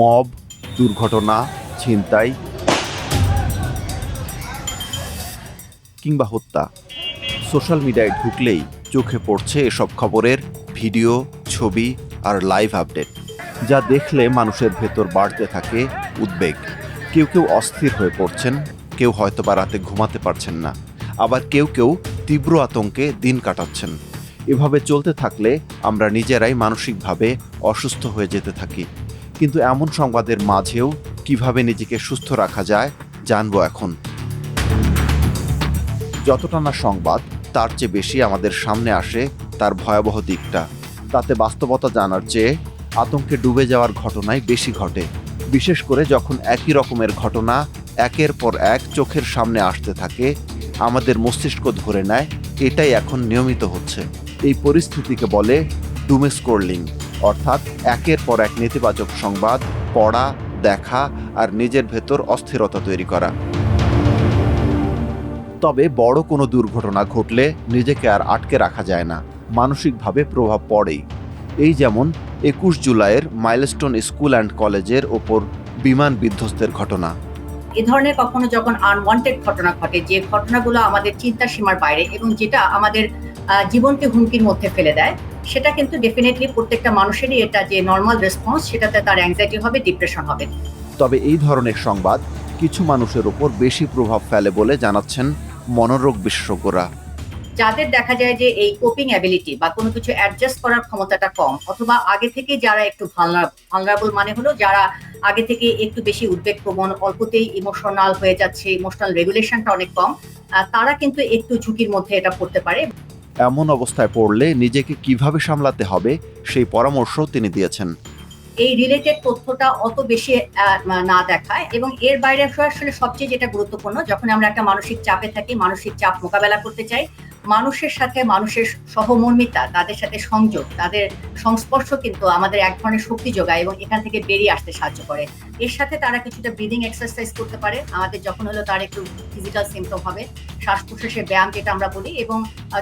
Mob, দুর্ঘটনা, ছিনতাই কিংবা হত্যা। সোশ্যাল মিডিয়ায় ঢুকলেই চোখে পড়ছে এসব খবরের ভিডিও, ছবি আর লাইভ আপডেট, যা দেখলে মানুষের ভেতর বাড়তে থাকে উদ্বেগ। কেউ কেউ অস্থির হয়ে পড়ছেন, কেউ হয়তো বা রাতে ঘুমাতে পারছেন না, আবার কেউ কেউ তীব্র আতঙ্কে দিন কাটাচ্ছেন। এভাবে চলতে থাকলে আমরা নিজেরাই মানসিকভাবে অসুস্থ হয়ে যেতে থাকি। কিন্তু এমন সংবাদের মাঝেও কীভাবে নিজেকে সুস্থ রাখা যায়, জানব এখন। যতটা না সংবাদ, তার চেয়ে বেশি আমাদের সামনে আসে তার ভয়াবহ দিকটা। তাতে বাস্তবতা জানার চেয়ে আতঙ্কে ডুবে যাওয়ার ঘটনাই বেশি ঘটে। বিশেষ করে যখন একই রকমের ঘটনা একের পর এক চোখের সামনে আসতে থাকে, আমাদের মস্তিষ্ক ধরে নেয়, এটাই এখন নিয়মিত হচ্ছে। এই পরিস্থিতিকে বলে ডুমে স্কোরলিং। অর্থাৎ একের পর এক নেতিবাচক সংবাদ, পড়া, দেখা আর নিজের ভেতর অস্থিরতা তৈরি করা। তবে বড় কোনো দুর্ঘটনা ঘটলে নিজেকে আর আটকে রাখা যায় না, মানসিকভাবে প্রভাব পড়েই। এই যেমন একুশ জুলাইয়ের মাইলস্টোন স্কুল অ্যান্ড কলেজের ওপর বিমান বিধ্বস্তের ঘটনা। এ ধরনের কখনো যখন আনওয়ান্টেড ঘটনা ঘটে, যে ঘটনাগুলো আমাদের চিন্তার সীমার বাইরে এবং যেটা আমাদের জীবনকে হুমকির মধ্যে ফেলে দেয়। সেটা কিন্তু ডেফিনেটলি প্রত্যেকটা মানুষেরই এটা যে নর্মাল রেসপন্স সেটাতে তার অ্যাংজাইটি হবে ডিপ্রেশন হবে। তবে এই ধরনের সংবাদ কিছু মানুষের ওপর বেশি প্রভাব ফেলে বলে জানাচ্ছেন মনোরোগ বিশেষজ্ঞরা। যাদের দেখা যায় যে এই কোপিং অ্যাবিলিটি বা কোনো কিছু অ্যাডজাস্ট করার ক্ষমতাটা কম অথবা আগে থেকে যারা একটু ভালনারেবল মানে হলো যারা আগে থেকে একটু বেশি উদ্বেগ প্রবণ অল্পতেই ইমোশনাল হয়ে যাচ্ছে ইমোশনাল রেগুলেশনটা অনেক কম তারা কিন্তু একটু ঝুঁকির মধ্যে এটা পড়তে পারে। এমন অবস্থায় পড়লে নিজেকে কীভাবে সামলাতে হবে, সেই পরামর্শ তিনি দিয়েছেন। এই রিলেটেড তথ্যটা অত বেশি না দেখায় এবং এর বাইরে আসলে সবচেয়ে যেটা গুরুত্বপূর্ণ, যখন আমরা একটা মানসিক চাপে থাকি, মানসিক চাপ মোকাবেলা করতে চাই মানুষের সাথে মানুষের সহমর্মিতা, তাদের সাথে সংযোগ, তাদের সংস্পর্শ কিন্তু আমাদের এক ধরনের শক্তি যোগায় এবং এখান থেকে বেরিয়ে আসতে সাহায্য করে। এর সাথে তারা কিছুটা ব্রিদিং এক্সারসাইজ করতে পারে। আমাদের যখন হলো তার একটু ফিজিক্যাল সিমটম হবে শ্বাস প্রশ্বাসের ব্যায়াম যেটা আমরা বলি এবং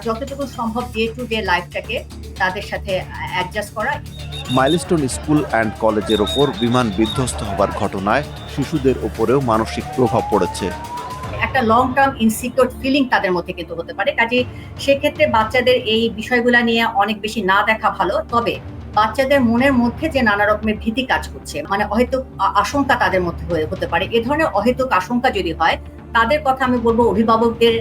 যতটুকু সম্ভব ডে টু ডে লাইফটাকে তাদের সাথে অ্যাডজাস্ট করা। মাইলস্টোন স্কুল অ্যান্ড কলেজের ওপর বিমান বিধ্বস্ত হবার ঘটনায় শিশুদের ওপরেও মানসিক প্রভাব পড়েছে। একটা লং টার্ম ইনসিকিউর ফিলিং তাদের মধ্যে কিন্তু হতে পারে। কাজে সেক্ষেত্রে বাচ্চাদের এই বিষয়গুলা নিয়ে অনেক বেশি না দেখা ভালো। তবে বাচ্চাদের মনের মধ্যে যে নানা রকমের ভীতি কাজ করছে মানে অহেতুক আশঙ্কা তাদের মধ্যে হতে পারে। এ ধরনের অহেতুক আশঙ্কা যদি হয় তাদের কথা আমি বলব অভিভাবকদের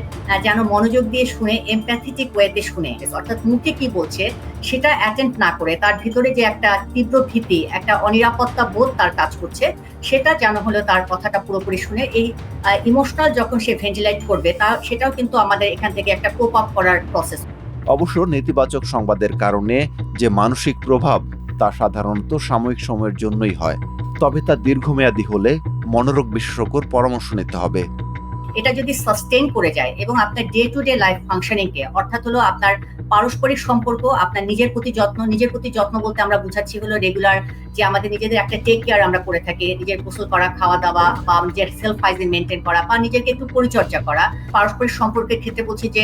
যেন মনোযোগ দিয়ে শুনে এমপ্যাথেটিক ওয়েতে শুনে। অর্থাৎ মুখে কি বলছে, সেটা অ্যাটেন্ড না করে, তার ভিতরে যে একটা তীব্র ভীতি, একটা অনিরাপত্তা বোধ তার কাজ করছে, সেটা যেন হলো তার কথাটা পুরোপুরি শুনে, এই ইমোশনাল যখন সে ভেন্টিলাইট করবে, তা, সেটাও কিন্তু আমাদের এখান থেকে একটা কোপ আপ করার প্রসেস অবশ্য নেতিবাচক সংবাদের কারণে যে মানসিক প্রভাব, তা সাধারণত সাময়িক সময়ের জন্যই হয়। তবে তা দীর্ঘমেয়াদী হলে মনোরোগ বিশেষজ্ঞর পরামর্শ নিতে হবে। এটা যদি সাস্টেইন করে যায় এবং আপনার day to day life functioning কে অর্থাৎ হলো আপনার পারস্পরিক সম্পর্ক, আপনার নিজের প্রতি যত্ন, নিজের প্রতি যত্ন বলতে আমরা বুঝাচ্ছি হলো রেগুলার যে আমাদের নিজেদের একটা টেক কেয়ার আমরা করে থাকি, নিজের গোসল করা খাওয়া দাওয়া বা নিজের সেলফ হাইজিন মেনটেন করা বা নিজেকে একটু পরিচর্যা করা। পারস্পরিক সম্পর্কের ক্ষেত্রে বলছি যে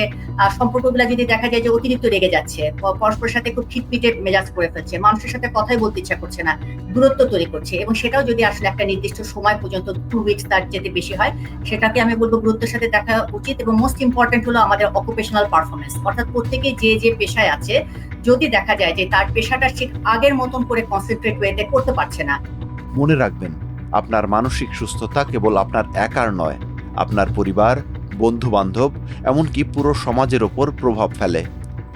সম্পর্কগুলো যদি দেখা যায় যে অতিরিক্ত রেগে যাচ্ছে পরস্পরের সাথে খুব খিটপিটে মেজাজ করে ফেলছে, মানুষের সাথে কথাই বলতে ইচ্ছা করছে না, দূরত্ব তৈরি করছে এবং সেটাও যদি আসলে একটা নির্দিষ্ট সময় পর্যন্ত টু উইকস তার যেতে বেশি হয়, সেটাকে আমি বলব গুরুত্বের সাথে দেখা উচিত এবং মোস্ট ইম্পর্টেন্ট হলো আমাদের অকুপেশনাল পারফরমেন্স অর্থাৎ প্রত্যেকে যে যে পেশায় আছে, যদি দেখা যায় যে তার পেশাটা ঠিক আগের মতন করে কনসেন্ট্রেট ওয়েতে করতে পারছে না। মনে রাখবেন, আপনার মানসিক সুস্থতা কেবল আপনার একার নয়, আপনার পরিবার বন্ধু বান্ধব এমনকি পুরো সমাজের ওপর প্রভাব ফেলে।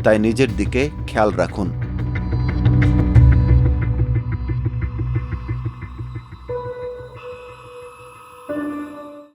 তাই নিজের দিকে খেয়াল রাখুন।